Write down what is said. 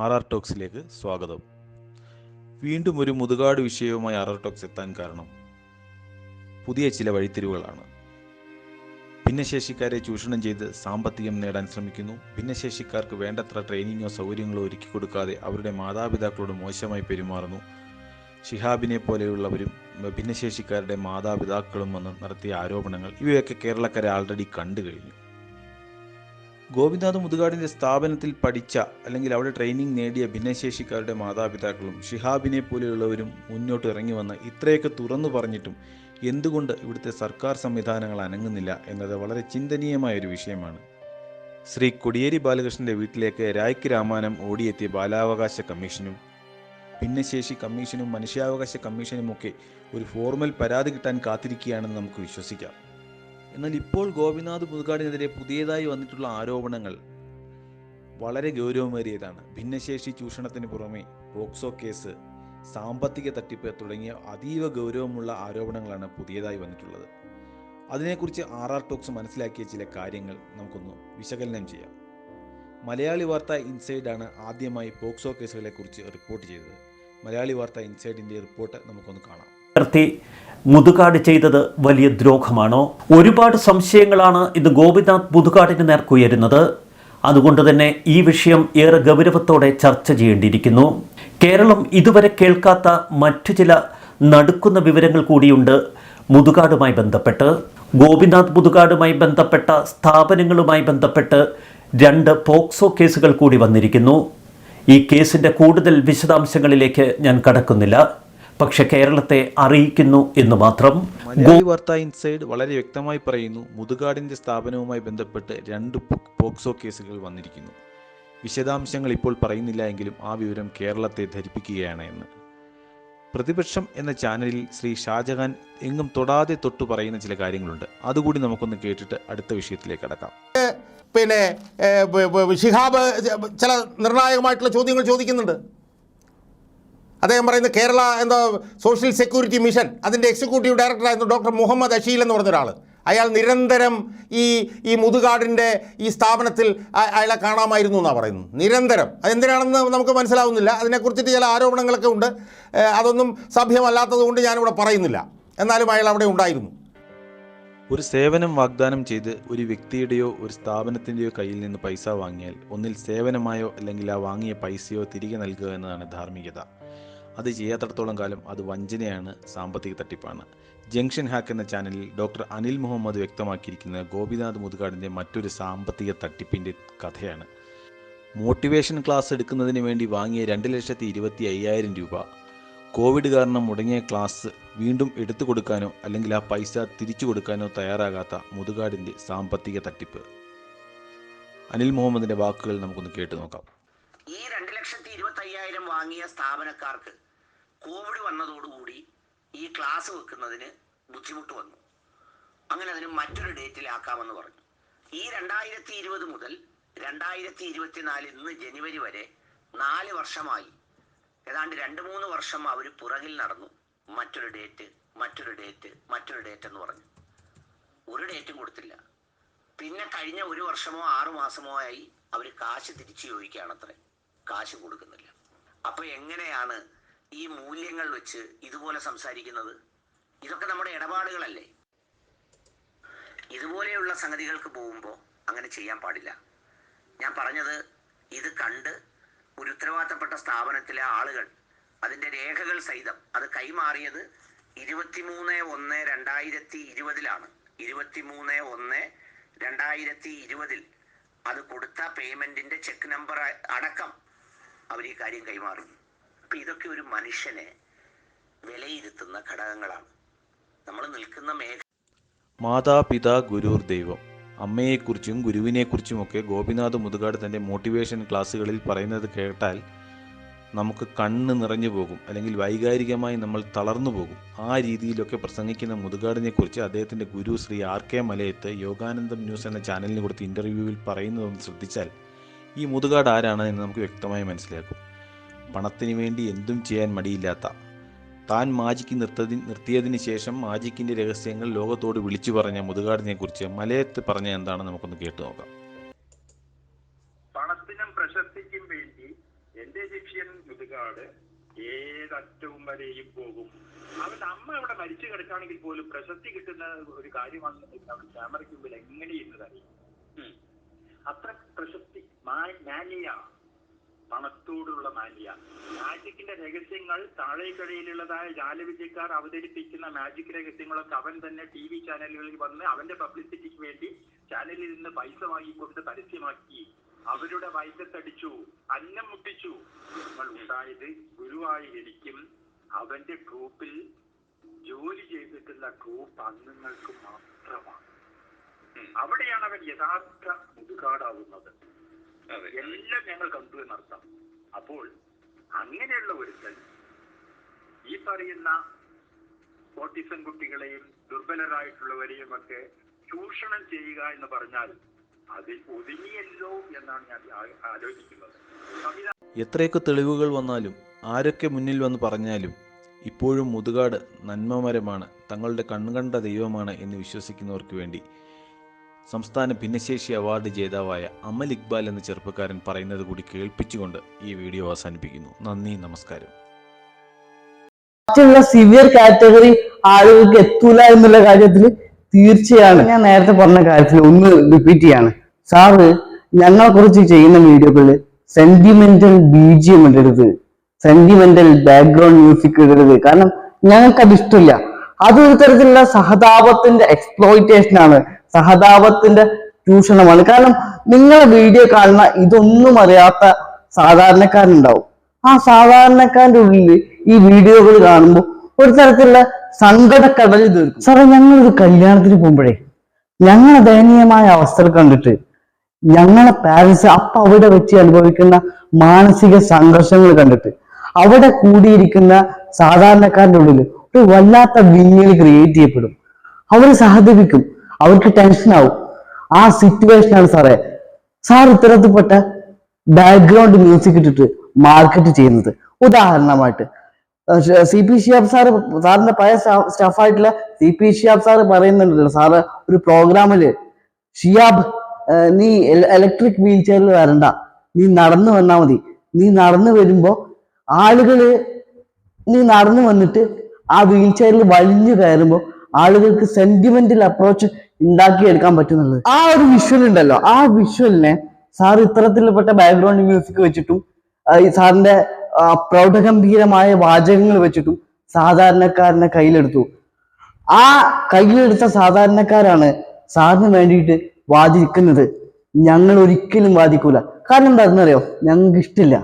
R R ടോക്സിലേക്ക് സ്വാഗതം. വീണ്ടും ഒരു മുതുകാട് വിഷയവുമായി ആർ ആർ ടോക്സ് എത്താൻ കാരണം പുതിയ ചില വഴിത്തിരിവുകളാണ്. ഭിന്നശേഷിക്കാരെ ചൂഷണം ചെയ്ത് സാമ്പത്തികം നേടാൻ ശ്രമിക്കുന്നു. ഭിന്നശേഷിക്കാർക്ക് വേണ്ടത്ര ട്രെയിനിങ്ങോ സൗകര്യങ്ങളോ ഒരുക്കി കൊടുക്കാതെ അവരുടെ മാതാപിതാക്കളോട് മോശമായി പെരുമാറുന്നു. ഷിഹാബിനെ പോലെയുള്ളവരും ഭിന്നശേഷിക്കാരുടെ മാതാപിതാക്കളും വന്ന് നടത്തിയ ആരോപണങ്ങൾ ഇവയൊക്കെ കേരളക്കരെ ആൾറെഡി കണ്ടു കഴിഞ്ഞു. ഗോപിനാഥ് മുതുകാടിന്റെ സ്ഥാപനത്തിൽ പഠിച്ച അല്ലെങ്കിൽ അവിടെ ട്രെയിനിങ് നേടിയ ഭിന്നശേഷിക്കാരുടെ മാതാപിതാക്കളും ഷിഹാബിനെ പോലെയുള്ളവരും മുന്നോട്ട് ഇറങ്ങി വന്ന് ഇത്രയൊക്കെ തുറന്നു പറഞ്ഞിട്ടും എന്തുകൊണ്ട് ഇവിടുത്തെ സർക്കാർ സംവിധാനങ്ങൾ അനങ്ങുന്നില്ല എന്നത് വളരെ ചിന്തനീയമായ ഒരു വിഷയമാണ്. ശ്രീ കൊടിയേരി ബാലകൃഷ്ണന്റെ വീട്ടിലേക്ക് രായ്ക്ക് രാമാനം ഓടിയെത്തിയ ബാലാവകാശ കമ്മീഷനും ഭിന്നശേഷി കമ്മീഷനും മനുഷ്യാവകാശ കമ്മീഷനുമൊക്കെ ഒരു ഫോർമൽ പരാതി കിട്ടാൻ കാത്തിരിക്കുകയാണെന്ന് നമുക്ക് വിശ്വസിക്കാം. എന്നാൽ ഇപ്പോൾ ഗോപിനാഥ് മുതുകാടിനെതിരെ പുതിയതായി വന്നിട്ടുള്ള ആരോപണങ്ങൾ വളരെ ഗൗരവമേറിയതാണ്. ഭിന്നശേഷി ചൂഷണത്തിന് പുറമെ പോക്സോ കേസ് സാമ്പത്തിക തട്ടിപ്പ് തുടങ്ങിയ അതീവ ഗൗരവമുള്ള ആരോപണങ്ങളാണ് പുതിയതായി വന്നിട്ടുള്ളത്. അതിനെക്കുറിച്ച് ആർ ആർ ടോക്സ് മനസ്സിലാക്കിയ ചില കാര്യങ്ങൾ നമുക്കൊന്ന് വിശകലനം ചെയ്യാം. മലയാളി വാർത്ത ഇൻസൈഡാണ് ആദ്യമായി പോക്സോ കേസുകളെക്കുറിച്ച് റിപ്പോർട്ട് ചെയ്തത്. മലയാളി വാർത്ത ഇൻസൈഡിന്റെ റിപ്പോർട്ട് നമുക്കൊന്ന് കാണാം. വിദ്യാർത്ഥി മുതുകാട് ചെയ്തത് വലിയ ദ്രോഹമാണോ? ഒരുപാട് സംശയങ്ങളാണ് ഇത് ഗോപിനാഥ് മുതുകാടിന് നേർക്കുയരുന്നത് അതുകൊണ്ട് തന്നെ ഈ വിഷയം ഏറെ ഗൗരവത്തോടെ ചർച്ച ചെയ്യേണ്ടിയിരിക്കുന്നു. കേരളം ഇതുവരെ കേൾക്കാത്ത മറ്റു ചില നടുക്കുന്ന വിവരങ്ങൾ കൂടിയുണ്ട് മുതുകാടുമായി ബന്ധപ്പെട്ട്. ഗോപിനാഥ് മുതുകാടുമായി ബന്ധപ്പെട്ട സ്ഥാപനങ്ങളുമായി ബന്ധപ്പെട്ട് രണ്ട് പോക്സോ കേസുകൾ കൂടി വന്നിരിക്കുന്നു. ഈ കേസിന്റെ കൂടുതൽ വിശദാംശങ്ങളിലേക്ക് ഞാൻ കടക്കുന്നില്ല. പക്ഷെ കേരളത്തെ അറിയിക്കുന്നു എന്ന് മാത്രം വാർത്ത ഇൻസൈഡ് വളരെ വ്യക്തമായി പറയുന്നു മുതുകാടിന്റെ സ്ഥാപനവുമായി ബന്ധപ്പെട്ട് രണ്ട് പോക്സോ കേസുകൾ വന്നിരിക്കുന്നു വിശദാംശങ്ങൾ ഇപ്പോൾ പറയുന്നില്ല എങ്കിലും ആ വിവരം കേരളത്തെ ധരിപ്പിക്കുകയാണ് എന്ന് പ്രതിപക്ഷം എന്ന ചാനലിൽ ശ്രീ ഷാജഹാൻ എങ്ങും തൊടാതെ തൊട്ടു പറയുന്ന ചില കാര്യങ്ങളുണ്ട് അതുകൂടി നമുക്കൊന്ന് കേട്ടിട്ട് അടുത്ത വിഷയത്തിലേക്ക് കടക്കാം പിന്നെ ഷിഹാബ് ചില നിർണായകമായിട്ടുള്ള ചോദ്യങ്ങൾ ചോദിക്കുന്നുണ്ട് അദ്ദേഹം പറയുന്ന കേരള എന്താ സോഷ്യൽ സെക്യൂരിറ്റി മിഷൻ അതിന്റെ എക്സിക്യൂട്ടീവ് ഡയറക്ടറായിരുന്നു ഡോക്ടർ മുഹമ്മദ് അഷീൽ എന്ന് പറഞ്ഞ ഒരാൾ അയാൾ നിരന്തരം ഈ ഈ മുതുകാടിന്റെ ഈ സ്ഥാപനത്തിൽ അയാളെ കാണാമായിരുന്നു എന്നാണ് പറയുന്നത് നിരന്തരം. അതെന്തിനാണെന്ന് നമുക്ക് മനസ്സിലാവുന്നില്ല. അതിനെക്കുറിച്ചിട്ട് ചില ആരോപണങ്ങളൊക്കെ ഉണ്ട്. അതൊന്നും സഭ്യമല്ലാത്തത് കൊണ്ട് ഞാനിവിടെ പറയുന്നില്ല. എന്നാലും അയാൾ അവിടെ ഉണ്ടായിരുന്നു. ഒരു സേവനം വാഗ്ദാനം ചെയ്ത് ഒരു വ്യക്തിയുടെയോ ഒരു സ്ഥാപനത്തിന്റെയോ കയ്യിൽ നിന്ന് പൈസ വാങ്ങിയാൽ ഒന്നിൽ സേവനമായോ അല്ലെങ്കിൽ ആ വാങ്ങിയ പൈസയോ തിരികെ നൽകുക എന്നതാണ് ധാർമ്മികത. അത് ചെയ്യാത്തിടത്തോളം കാലം അത് വഞ്ചനയാണ് സാമ്പത്തിക തട്ടിപ്പാണ്. ജംഗ്ഷൻ ഹാക്ക് എന്ന ചാനലിൽ ഡോക്ടർ അനിൽ മുഹമ്മദ് വ്യക്തമാക്കിയിരിക്കുന്ന ഗോപിനാഥ് മുതുകാടിന്റെ മറ്റൊരു സാമ്പത്തിക തട്ടിപ്പിന്റെ കഥയാണ്. മോട്ടിവേഷൻ ക്ലാസ് എടുക്കുന്നതിന് വേണ്ടി വാങ്ങിയ രണ്ട് ലക്ഷത്തി ഇരുപത്തി അയ്യായിരം രൂപ. കോവിഡ് കാരണം മുടങ്ങിയ ക്ലാസ് വീണ്ടും എടുത്തു കൊടുക്കാനോ അല്ലെങ്കിൽ ആ പൈസ തിരിച്ചു കൊടുക്കാനോ തയ്യാറാകാത്ത മുതുകാടിന്റെ സാമ്പത്തിക തട്ടിപ്പ്. അനിൽ മുഹമ്മദിന്റെ വാക്കുകൾ നമുക്കൊന്ന് കേട്ടു നോക്കാം. ഈ രണ്ട് ലക്ഷത്തി ഇരുപത്തി അയ്യായിരം വാങ്ങിയ സ്ഥാപനക്കാർക്ക് കോവിഡ് വന്നതോടുകൂടി ഈ ക്ലാസ് വെക്കുന്നതിന് ബുദ്ധിമുട്ട് വന്നു. അങ്ങനെ അതിന് മറ്റൊരു ഡേറ്റിൽ ആക്കാമെന്ന് പറഞ്ഞു. ഈ രണ്ടായിരത്തി ഇരുപത് മുതൽ രണ്ടായിരത്തി ഇരുപത്തിനാല് ഇന്ന് ജനുവരി വരെ നാല് വർഷമായി. ഏതാണ്ട് രണ്ട് മൂന്ന് വർഷം അവർ പുറകിൽ നടന്നു. മറ്റൊരു ഡേറ്റ് മറ്റൊരു ഡേറ്റ് മറ്റൊരു ഡേറ്റ് എന്ന് പറഞ്ഞു. ഒരു ഡേറ്റും കൊടുത്തില്ല. പിന്നെ കഴിഞ്ഞ ഒരു വർഷമോ ആറു മാസമോ ആയി അവർ കാശ് തിരിച്ചു ചോദിക്കുകയാണത്രേ. കാശ് കൊടുക്കുന്നില്ല. അപ്പൊ എങ്ങനെയാണ് ഈ മൂല്യങ്ങൾ വെച്ച് ഇതുപോലെ സംസാരിക്കുന്നത്? ഇതൊക്കെ നമ്മുടെ ഇടപാടുകളല്ലേ? ഇതുപോലെയുള്ള സംഗതികൾക്ക് പോകുമ്പോൾ അങ്ങനെ ചെയ്യാൻ പാടില്ല. ഞാൻ പറഞ്ഞത് ഇത് കണ്ട് ഒരു ഉത്തരവാദിത്തപ്പെട്ട സ്ഥാപനത്തിലെ ആളുകൾ അതിന്റെ രേഖകൾ സഹിതം അത് കൈമാറിയത് ഇരുപത്തിമൂന്ന് ഒന്ന് രണ്ടായിരത്തി ഇരുപതിലാണ്. ഇരുപത്തിമൂന്ന് ഒന്ന് രണ്ടായിരത്തി ഇരുപതിൽ അത് കൊടുത്ത പേയ്മെന്റിന്റെ ചെക്ക് നമ്പർ അടക്കം അവർ ഈ കാര്യം കൈമാറും. അപ്പൊ ഇതൊക്കെ ഒരു മനുഷ്യനെ വിലയിരുത്തുന്ന ഘടകങ്ങളാണ്. നമ്മൾ നിൽക്കുന്ന മേഖല മാതാപിതാ ഗുരുർ ദൈവം. അമ്മയെക്കുറിച്ചും ഗുരുവിനെക്കുറിച്ചുമൊക്കെ ഗോപിനാഥ് മുതുകാട് തന്റെ മോട്ടിവേഷൻ ക്ലാസ്സുകളിൽ പറയുന്നത് കേട്ടാൽ നമുക്ക് കണ്ണ് നിറഞ്ഞു പോകും അല്ലെങ്കിൽ വൈകാരികമായി നമ്മൾ തളർന്നു പോകും. ആ രീതിയിലൊക്കെ പ്രസംഗിക്കുന്ന മുതുകാടിനെക്കുറിച്ച് അദ്ദേഹത്തിന്റെ ഗുരു Shri R K Malayath Yoganandam news എന്ന ചാനലിന് കൊടുത്ത ഇന്റർവ്യൂവിൽ പറയുന്നതൊന്ന് ശ്രദ്ധിച്ചാൽ ഈ മുതുകാട് ആരാണ് എന്ന് നമുക്ക് വ്യക്തമായി മനസ്സിലാക്കും. പണത്തിന് വേണ്ടി എന്തും ചെയ്യാൻ മടിയില്ലാത്ത. താൻ മാജിക്ക് നിർത്തതി നിർത്തിയതിന് ശേഷം മാജിക്കിന്റെ രഹസ്യങ്ങൾ ലോകത്തോട് വിളിച്ചു പറഞ്ഞ മുതുകാടിനെ കുറിച്ച് മലയത്ത് പറഞ്ഞ എന്താണ് നമുക്കൊന്ന് കേട്ടു നോക്കാം. പണത്തിനും പ്രശസ്തിക്കും വേണ്ടി എന്റെ ശിഷ്യൻ മുതുകാട് ഏതറ്റവും വരെയും പോകും. അവന്റെ അമ്മ ഇവിടെ മരിച്ചു കിടക്കുകയാണെങ്കിൽ പോലും പ്രശസ്തി കിട്ടുന്ന ഒരു കാര്യമാണെന്നുണ്ടെങ്കിൽ അവൻ ക്യാമറയ്ക്ക് മുമ്പിൽ എങ്ങനെ ഉം. അത്ര പ്രശസ്തി മാ- മാനിയ പണത്തോടുള്ള മാനിയ മാജിക്കിന്റെ രഹസ്യങ്ങൾ താഴേക്കടയിലുള്ളതായ ജാലവിദ്യക്കാർ അവതരിപ്പിക്കുന്ന മാജിക് രഹസ്യങ്ങളൊക്കെ അവൻ തന്നെ ടി വി ചാനലുകളിൽ വന്ന് അവന്റെ പബ്ലിസിറ്റിക്ക് വേണ്ടി ചാനലിൽ നിന്ന് പൈസ വാങ്ങിക്കൊണ്ട് പരസ്യമാക്കി. അവരുടെ വയറ്റത്തടിച്ചു അന്നം മുട്ടിച്ചു. നിങ്ങൾ ഉണ്ടായത് ഗുരുവായി എനിക്കും അവന്റെ ട്രൂപ്പിൽ ജോലി ചെയ്തിട്ടുള്ള ട്രൂപ്പ് അംഗങ്ങൾക്ക് മാത്രമാണ്. അവിടെയാണ് അവൻ യഥാർത്ഥ മുതുകാടാവുന്നത്. എല്ലാം ഞങ്ങൾ കണ്ടു എന്നർത്ഥം. അപ്പോൾ അങ്ങനെയുള്ള ഒരുത്തൻ ഈ പറയുന്ന ഓട്ടിസം കുട്ടികളെയും ദുർബലരായിട്ടുള്ളവരെയും ഒക്കെ ചൂഷണം ചെയ്യുക എന്ന് പറഞ്ഞാൽ അതിൽ ഒതുങ്ങിയല്ലോ എന്നാണ് ഞാൻ ആലോചിക്കുന്നത്. എത്രയൊക്കെ തെളിവുകൾ വന്നാലും ആരൊക്കെ മുന്നിൽ വന്ന് പറഞ്ഞാലും ഇപ്പോഴും മുതുകാട് നന്മമരമാണ് തങ്ങളുടെ കൺകണ്ട ദൈവമാണ് എന്ന് വിശ്വസിക്കുന്നവർക്ക് വേണ്ടി. സംസ്ഥാന ഭിന്നശേഷി അവാർഡ് ജേതാവായ അമൽ ഇക്ബാൽ എന്ന ചെറുപ്പക്കാരൻ പറയുന്നത് കൂടി കേൾപ്പിച്ചുകൊണ്ട് ഈ വീഡിയോ അവസാനിപ്പിക്കുന്നു. നന്ദി നമസ്കാരം. സിവിയർ കാറ്റഗറി ആളുകൾക്ക് എത്തൂല എന്നുള്ള കാര്യത്തിൽ തീർച്ചയാണ്. ഞാൻ നേരത്തെ പറഞ്ഞ കാര്യത്തിൽ ഒന്ന് റിപ്പീറ്റ് ചെയ്യാണ്. സാറ് ഞങ്ങളെ കുറിച്ച് ചെയ്യുന്ന വീഡിയോകളിൽ സെന്റിമെന്റൽ ബീജിയം ഇടരുത് സെന്റിമെന്റൽ ബാക്ക്ഗ്രൗണ്ട് മ്യൂസിക് ഇടരുത് കാരണം ഞങ്ങൾക്ക് അത് ഇഷ്ടമില്ല. അതൊരു തരത്തിലുള്ള സഹതാപത്തിന്റെ എക്സ്പ്ലോയിറ്റേഷൻ ആണ്. സഹതാപത്തിന്റെ ചൂഷണമാണ്. കാരണം നിങ്ങളെ വീഡിയോ കാണുന്ന ഇതൊന്നും അറിയാത്ത സാധാരണക്കാരുണ്ടാവും. ആ സാധാരണക്കാരന്റെ ഉള്ളിൽ ഈ വീഡിയോകൾ കാണുമ്പോൾ ഒരു തരത്തിലുള്ള സങ്കടക്കടൽ തീർക്കും സാറേ ഞങ്ങളൊരു കല്യാണത്തിന് പോകുമ്പോഴേ ഞങ്ങളെ ദയനീയമായ അവസ്ഥ കണ്ടിട്ട് ഞങ്ങളെ പാരൻസ് അപ്പൊ അവിടെ വെച്ച് അനുഭവിക്കുന്ന മാനസിക സംഘർഷങ്ങൾ കണ്ടിട്ട് അവിടെ കൂടിയിരിക്കുന്ന സാധാരണക്കാരുടെ ഉള്ളിൽ ഒരു വല്ലാത്ത വിങ്ങൽ ക്രിയേറ്റ് ചെയ്യപ്പെടും. അവർ സഹതപിക്കും. അവർക്ക് ടെൻഷൻ ആവും. ആ സിറ്റുവേഷനാണ് സാറേ. സാർ ഇത്തരത്തിൽപ്പെട്ട ബാക്ക്ഗ്രൗണ്ട് മ്യൂസിക് ഇട്ടിട്ട് മാർക്കറ്റ് ചെയ്യുന്നത്. ഉദാഹരണമായിട്ട് സി പി ഷിയാബ് സാറ് സാറിന്റെ പഴയ സ്റ്റാഫായിട്ടുള്ള സി പി ഷിയാബ് സാറ് പറയുന്നുണ്ടല്ലോ സാറ് ഒരു പ്രോഗ്രാമിൽ ഷിയാബ് നീ ഇലക്ട്രിക് വീൽ ചെയറിൽ വരണ്ട. നീ നടന്നു വന്നാ മതി. നീ നടന്നു വരുമ്പോ ആളുകൾ നീ നടന്നു വന്നിട്ട് ആ വീൽ ചെയറിൽ വലിഞ്ഞു കയറുമ്പോ ആളുകൾക്ക് സെന്റിമെന്റൽ അപ്രോച്ച് ഉണ്ടാക്കിയെടുക്കാൻ പറ്റുന്നുള്ളത്. ആ ഒരു വിഷ്വൽ ഉണ്ടല്ലോ. ആ വിഷ്വലിനെ സാർ ഇത്തരത്തിൽപ്പെട്ട ബാക്ക്ഗ്രൗണ്ട് മ്യൂസിക് വെച്ചിട്ടും സാറിന്റെ പ്രൗഢഗംഭീരമായ വാചകങ്ങൾ വെച്ചിട്ടും സാധാരണക്കാരനെ കയ്യിലെടുത്തു. ആ കയ്യിലെടുത്ത സാധാരണക്കാരാണ് സാറിന് വേണ്ടിയിട്ട് വാദിക്കുന്നത്. ഞങ്ങൾ ഒരിക്കലും വാദിക്കൂല. കാരണം എന്താണെന്നറിയോ? ഞങ്ങൾക്ക് ഇഷ്ടമില്ല